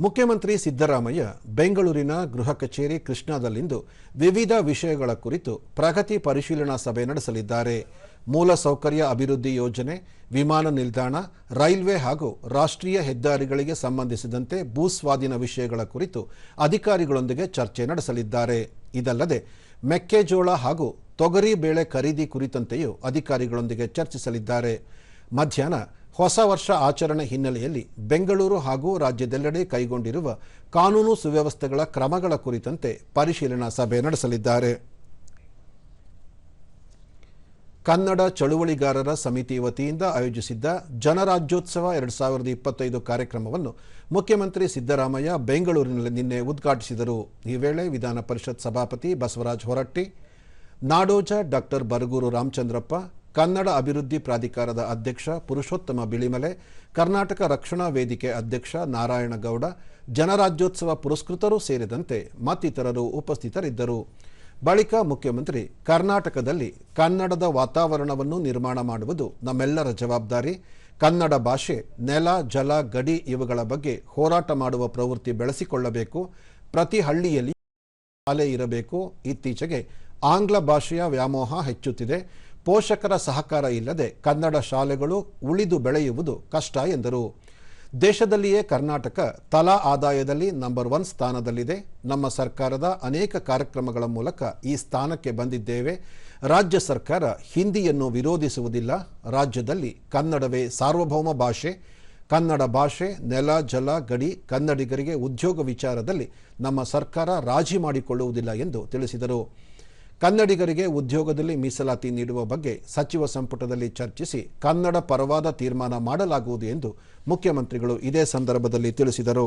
ಮುಖ್ಯಮಂತ್ರಿ ಸಿದ್ದರಾಮಯ್ಯ ಬೆಂಗಳೂರಿನ ಗೃಹ ಕಚೇರಿ ಕೃಷ್ಣಾದಲ್ಲಿಂದು ವಿವಿಧ ವಿಷಯಗಳ ಕುರಿತು ಪ್ರಗತಿ ಪರಿಶೀಲನಾ ಸಭೆ ನಡೆಸಲಿದ್ದಾರೆ. ಮೂಲಸೌಕರ್ಯ ಅಭಿವೃದ್ಧಿ ಯೋಜನೆ, ವಿಮಾನ ನಿಲ್ದಾಣ, ರೈಲ್ವೆ ಹಾಗೂ ರಾಷ್ಟ್ರೀಯ ಹೆದ್ದಾರಿಗಳಿಗೆ ಸಂಬಂಧಿಸಿದಂತೆ ಭೂಸ್ವಾಧೀನ ವಿಷಯಗಳ ಕುರಿತು ಅಧಿಕಾರಿಗಳೊಂದಿಗೆ ಚರ್ಚೆ ನಡೆಸಲಿದ್ದಾರೆ. ಇದಲ್ಲದೆ ಮೆಕ್ಕೆಜೋಳ ಹಾಗೂ ತೊಗರಿ ಬೇಳೆ ಖರೀದಿ ಕುರಿತಂತೆಯೂ ಅಧಿಕಾರಿಗಳೊಂದಿಗೆ ಚರ್ಚಿಸಲಿದ್ದಾರೆ. ಮಧ್ಯಾಹ್ನ ಹೊಸ ವರ್ಷ ಆಚರಣೆ ಹಿನ್ನೆಲೆಯಲ್ಲಿ ಬೆಂಗಳೂರು ಹಾಗೂ ರಾಜ್ಯದೆಲ್ಲೆಡೆ ಕೈಗೊಂಡಿರುವ ಕಾನೂನು ಸುವ್ಯವಸ್ಥೆಗಳ ಕ್ರಮಗಳ ಕುರಿತಂತೆ ಪರಿಶೀಲನಾ ಸಭೆ ನಡೆಸಲಿದ್ದಾರೆ. ಕನ್ನಡ ಚಳುವಳಿಗಾರರ ಸಮಿತಿ ವತಿಯಿಂದ ಆಯೋಜಿಸಿದ್ದ ಜನರಾಜ್ಯೋತ್ಸವ ಎರಡು ಸಾವಿರದ ಇಪ್ಪತ್ತೈದು ಕಾರ್ಯಕ್ರಮವನ್ನು ಮುಖ್ಯಮಂತ್ರಿ ಸಿದ್ದರಾಮಯ್ಯ ಬೆಂಗಳೂರಿನಲ್ಲಿ ನಿನ್ನೆ ಉದ್ಘಾಟಿಸಿದರು. ಈ ವೇಳೆ ವಿಧಾನ ಪರಿಷತ್ ಸಭಾಪತಿ ಬಸವರಾಜ ಹೊರಟ್ಟಿ, ನಾಡೋಜ ಡಾಕ್ಟರ್ ಬರಗೂರು ರಾಮಚಂದ್ರಪ್ಪ ಕನ್ನಡ ಅಭಿವೃದ್ಧಿ ಪ್ರಾಧಿಕಾರದ ಅಧ್ಯಕ್ಷ ಪುರುಷೋತ್ತಮ ಬಿಳಿಮಲೆ, ಕರ್ನಾಟಕ ರಕ್ಷಣಾ ವೇದಿಕೆ ಅಧ್ಯಕ್ಷ ನಾರಾಯಣಗೌಡ, ಜನರಾಜ್ಯೋತ್ಸವ ಪುರಸ್ಕೃತರು ಸೇರಿದಂತೆ ಮತ್ತಿತರರು ಉಪಸ್ಥಿತರಿದ್ದರು. ಬಳಿಕ ಮುಖ್ಯಮಂತ್ರಿ, ಕರ್ನಾಟಕದಲ್ಲಿ ಕನ್ನಡದ ವಾತಾವರಣವನ್ನು ನಿರ್ಮಾಣ ಮಾಡುವುದು ನಮ್ಮೆಲ್ಲರ ಜವಾಬ್ದಾರಿ. ಕನ್ನಡ ಭಾಷೆ, ನೆಲ, ಜಲ, ಗಡಿ ಇವುಗಳ ಬಗ್ಗೆ ಹೋರಾಟ ಮಾಡುವ ಪ್ರವೃತ್ತಿ ಬೆಳೆಸಿಕೊಳ್ಳಬೇಕು. ಪ್ರತಿ ಹಳ್ಳಿಯಲ್ಲಿ ಶಾಲೆ ಇರಬೇಕು. ಇತ್ತೀಚೆಗೆ ಆಂಗ್ಲ ಭಾಷೆಯ ವ್ಯಾಮೋಹ ಹೆಚ್ಚುತ್ತಿದೆ. ಪೋಷಕರ ಸಹಕಾರ ಇಲ್ಲದೆ ಕನ್ನಡ ಶಾಲೆಗಳು ಉಳಿದು ಬೆಳೆಯುವುದು ಕಷ್ಟ ಎಂದರು. ದೇಶದಲ್ಲಿಯೇ ಕರ್ನಾಟಕ ತಲಾ ಆದಾಯದಲ್ಲಿ ನಂಬರ್ ಒನ್ ಸ್ಥಾನದಲ್ಲಿದೆ. ನಮ್ಮ ಸರ್ಕಾರದ ಅನೇಕ ಕಾರ್ಯಕ್ರಮಗಳ ಮೂಲಕ ಈ ಸ್ಥಾನಕ್ಕೆ ಬಂದಿದ್ದೇವೆ. ರಾಜ್ಯ ಸರ್ಕಾರ ಹಿಂದಿಯನ್ನು ವಿರೋಧಿಸುವುದಿಲ್ಲ. ರಾಜ್ಯದಲ್ಲಿ ಕನ್ನಡವೇ ಸಾರ್ವಭೌಮ ಭಾಷೆ. ಕನ್ನಡ ಭಾಷೆ, ನೆಲ, ಜಲ, ಗಡಿ, ಕನ್ನಡಿಗರಿಗೆ ಉದ್ಯೋಗ ವಿಚಾರದಲ್ಲಿ ನಮ್ಮ ಸರ್ಕಾರ ರಾಜಿ ಮಾಡಿಕೊಳ್ಳುವುದಿಲ್ಲ ಎಂದು ತಿಳಿಸಿದರು. ಕನ್ನಡಿಗರಿಗೆ ಉದ್ಯೋಗದಲ್ಲಿ ಮೀಸಲಾತಿ ನೀಡುವ ಬಗ್ಗೆ ಸಚಿವ ಸಂಪುಟದಲ್ಲಿ ಚರ್ಚಿಸಿ ಕನ್ನಡ ಪರವಾದ ತೀರ್ಮಾನ ಮಾಡಲಾಗುವುದು ಎಂದು ಮುಖ್ಯಮಂತ್ರಿಗಳು ಇದೇ ಸಂದರ್ಭದಲ್ಲಿ ತಿಳಿಸಿದರು.